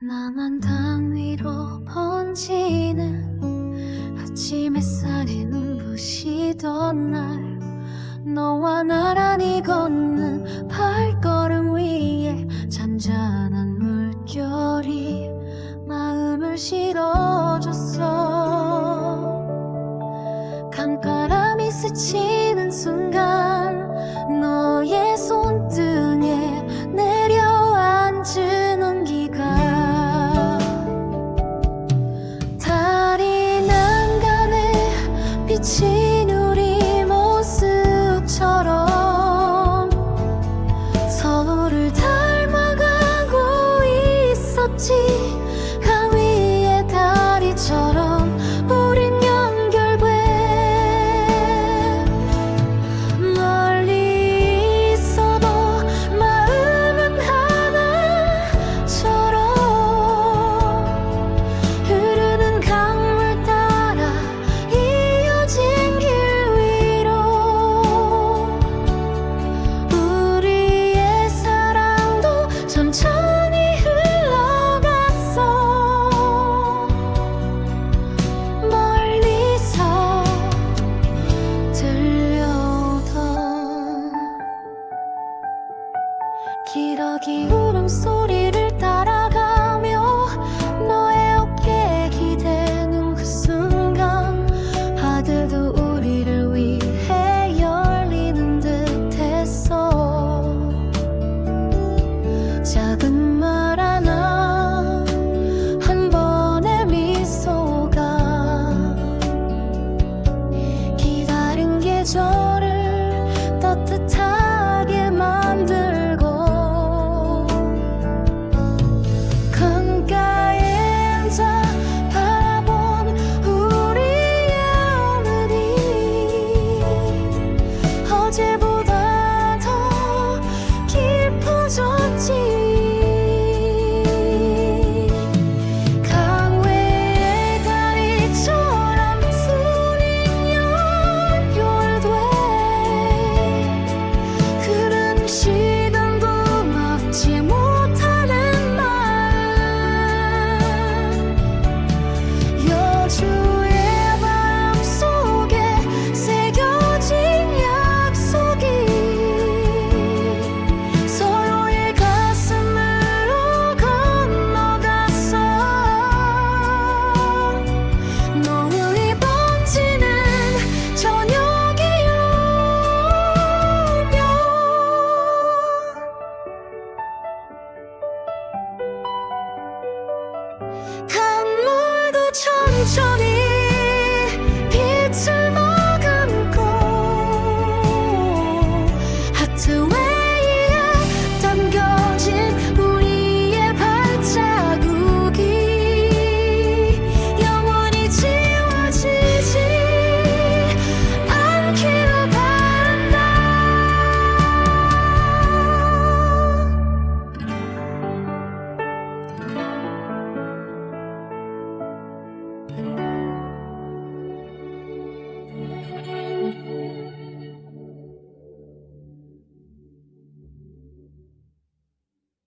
나만 땅 위로 번지는 아침 햇살에 눈부시던 날. 너와 나란히 걷는 발걸음 위에 잔잔한 물결이 마음을 실어줬어. 강바람이 스치는 순간 너의 知 기러기 울음소리를 따라가며 너의 어깨에 기대는 그 순간 하늘도 우리를 위해 열리는 듯했어 작은 말 하나 한 번의 미소가 기다린 계절을 강